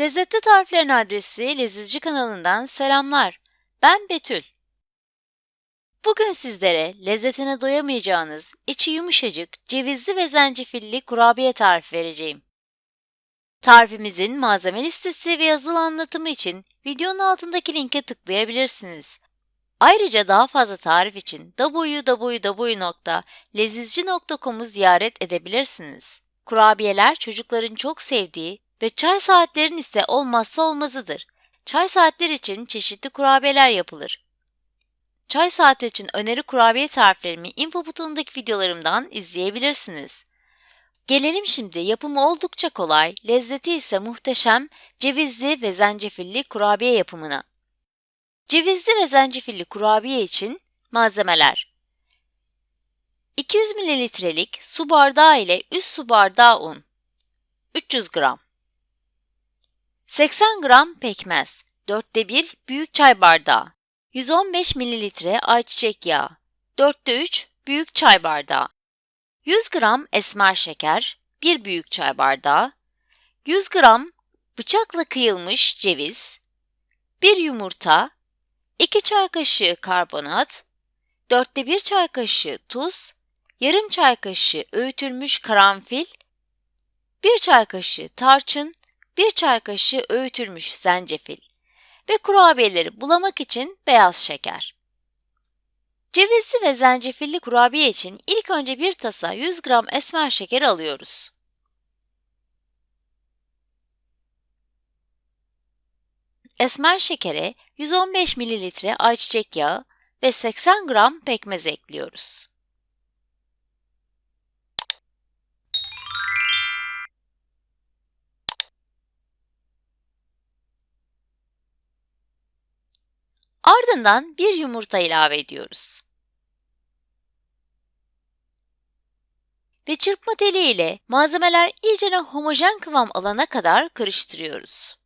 Lezzetli Tariflerin adresi Lezizci kanalından selamlar. Ben Betül. Bugün sizlere lezzetine doyamayacağınız, içi yumuşacık, cevizli ve zencefilli kurabiye tarifi vereceğim. Tarifimizin malzeme listesi ve yazılı anlatımı için videonun altındaki linke tıklayabilirsiniz. Ayrıca daha fazla tarif için www.lezizci.com'u ziyaret edebilirsiniz. Kurabiyeler çocukların çok sevdiği ve çay saatlerin ise olmazsa olmazıdır. Çay saatler için çeşitli kurabiyeler yapılır. Çay saati için öneri kurabiye tariflerimi info butonundaki videolarımdan izleyebilirsiniz. Gelelim şimdi yapımı oldukça kolay, lezzeti ise muhteşem cevizli ve zencefilli kurabiye yapımına. Cevizli ve zencefilli kurabiye için malzemeler 200 mililitrelik su bardağı ile 3 su bardağı un 300 gram 80 gram pekmez 4'te 1 büyük çay bardağı 115 mililitre ayçiçek yağı 4'te 3 büyük çay bardağı 100 gram esmer şeker 1 büyük çay bardağı 100 gram bıçakla kıyılmış ceviz 1 yumurta 2 çay kaşığı karbonat 4'te 1 çay kaşığı tuz yarım çay kaşığı öğütülmüş karanfil 1 çay kaşığı tarçın 1 çay kaşığı öğütülmüş zencefil ve kurabiyeleri bulamak için beyaz şeker. Cevizli ve zencefilli kurabiye için ilk önce bir tasa 100 gram esmer şeker alıyoruz. Esmer şekere 115 mililitre ayçiçek yağı ve 80 gram pekmez ekliyoruz. Ardından bir yumurta ilave ediyoruz. Ve çırpma teli ile malzemeler iyicene homojen kıvam alana kadar karıştırıyoruz.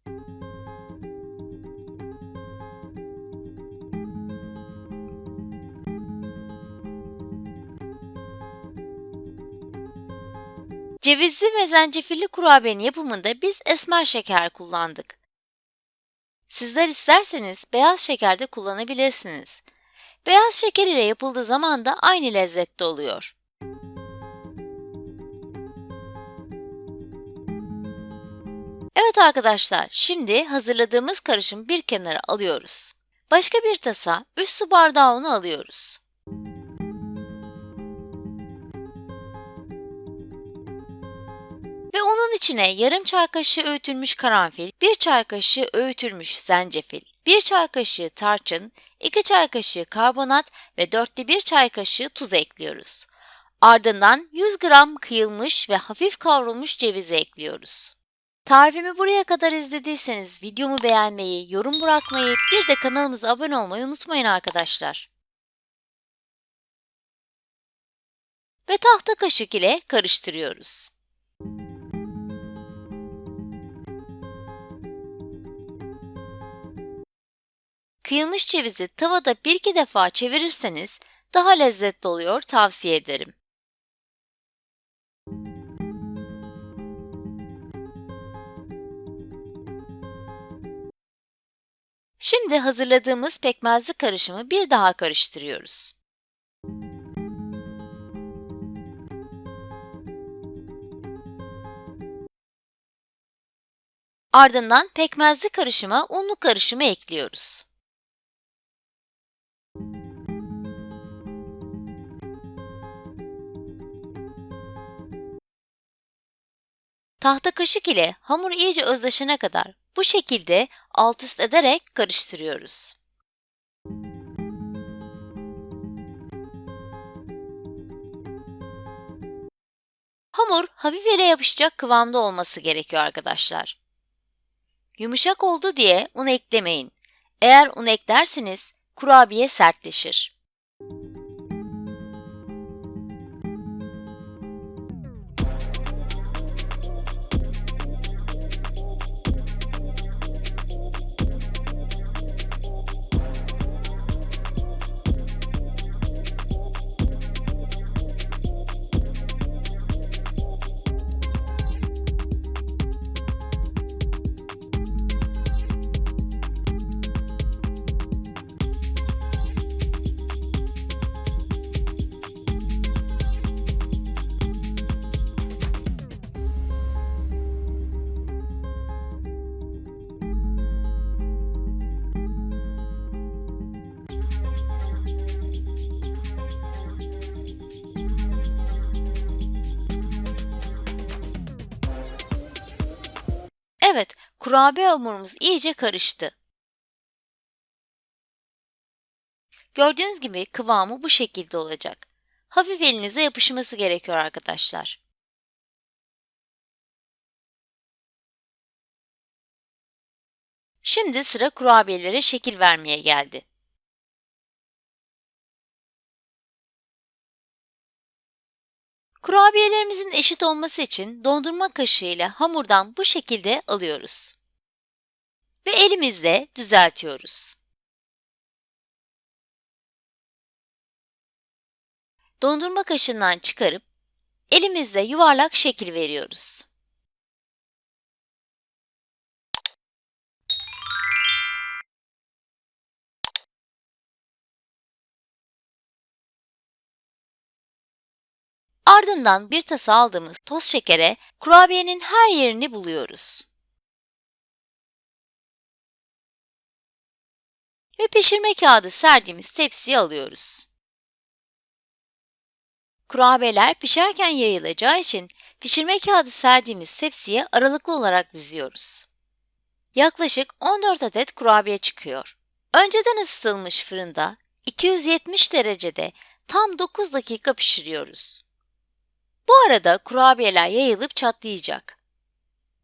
Cevizli ve zencefilli kurabiyenin yapımında biz esmer şeker kullandık. Sizler isterseniz beyaz şeker de kullanabilirsiniz. Beyaz şeker ile yapıldığı zaman da aynı lezzette oluyor. Evet arkadaşlar, şimdi hazırladığımız karışım bir kenara alıyoruz. Başka bir tasa 3 su bardağı unu alıyoruz. İçine yarım çay kaşığı öğütülmüş karanfil, 1 çay kaşığı öğütülmüş zencefil, 1 çay kaşığı tarçın, 2 çay kaşığı karbonat ve 4'te 1 çay kaşığı tuz ekliyoruz. Ardından 100 gram kıyılmış ve hafif kavrulmuş cevizi ekliyoruz. Tarifimi buraya kadar izlediyseniz videomu beğenmeyi, yorum bırakmayı, bir de kanalımıza abone olmayı unutmayın arkadaşlar. Ve tahta kaşık ile karıştırıyoruz. Kıyılmış cevizi tavada bir iki defa çevirirseniz daha lezzetli oluyor tavsiye ederim. Şimdi hazırladığımız pekmezli karışımı bir daha karıştırıyoruz. Ardından pekmezli karışıma unlu karışımı ekliyoruz. Tahta kaşık ile hamur iyice özleşene kadar bu şekilde alt üst ederek karıştırıyoruz. Hamur hafif ele yapışacak kıvamda olması gerekiyor arkadaşlar. Yumuşak oldu diye un eklemeyin. Eğer un eklerseniz kurabiye sertleşir. Kurabiye hamurumuz iyice karıştı. Gördüğünüz gibi kıvamı bu şekilde olacak. Hafif elinize yapışması gerekiyor arkadaşlar. Şimdi sıra kurabiyelere şekil vermeye geldi. Kurabiyelerimizin eşit olması için dondurma kaşığı ile hamurdan bu şekilde alıyoruz. Ve elimizle düzeltiyoruz. Dondurma kaşığından çıkarıp elimizle yuvarlak şekil veriyoruz. Ardından bir tasa aldığımız toz şekere kurabiyenin her yerini buluyoruz. Ve pişirme kağıdı serdiğimiz tepsiye alıyoruz. Kurabiyeler pişerken yayılacağı için pişirme kağıdı serdiğimiz tepsiye aralıklı olarak diziyoruz. Yaklaşık 14 adet kurabiye çıkıyor. Önceden ısıtılmış fırında 270 derecede tam 9 dakika pişiriyoruz. Bu arada kurabiyeler yayılıp çatlayacak.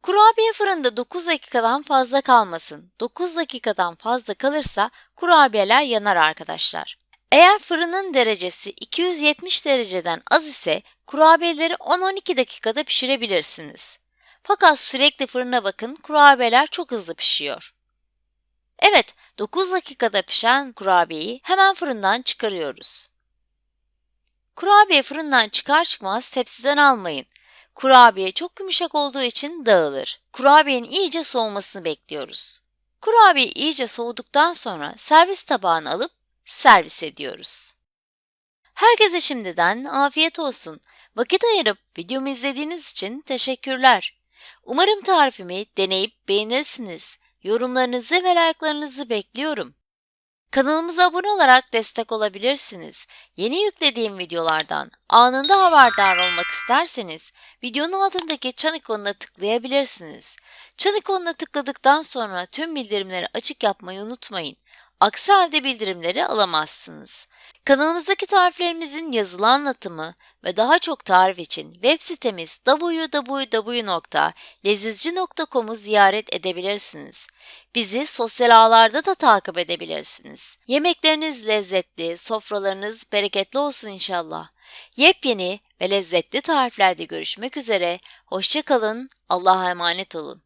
Kurabiye fırında 9 dakikadan fazla kalmasın. 9 dakikadan fazla kalırsa kurabiyeler yanar arkadaşlar. Eğer fırının derecesi 270 dereceden az ise kurabiyeleri 10-12 dakikada pişirebilirsiniz. Fakat sürekli fırına bakın kurabiyeler çok hızlı pişiyor. Evet, 9 dakikada pişen kurabiyeyi hemen fırından çıkarıyoruz. Kurabiye fırından çıkar çıkmaz tepsiden almayın. Kurabiye çok yumuşak olduğu için dağılır. Kurabiyenin iyice soğumasını bekliyoruz. Kurabiye iyice soğuduktan sonra servis tabağına alıp servis ediyoruz. Herkese şimdiden afiyet olsun. Vakit ayırıp videomu izlediğiniz için teşekkürler. Umarım tarifimi deneyip beğenirsiniz. Yorumlarınızı ve like'larınızı bekliyorum. Kanalımıza abone olarak destek olabilirsiniz. Yeni yüklediğim videolardan anında haberdar olmak isterseniz videonun altındaki çan ikonuna tıklayabilirsiniz. Çan ikonuna tıkladıktan sonra tüm bildirimleri açık yapmayı unutmayın. Aksi halde bildirimleri alamazsınız. Kanalımızdaki tariflerimizin yazılı anlatımı ve daha çok tarif için web sitemiz www.lezizci.com'u ziyaret edebilirsiniz. Bizi sosyal ağlarda da takip edebilirsiniz. Yemekleriniz lezzetli, sofralarınız bereketli olsun inşallah. Yepyeni ve lezzetli tariflerde görüşmek üzere. Hoşçakalın, Allah'a emanet olun.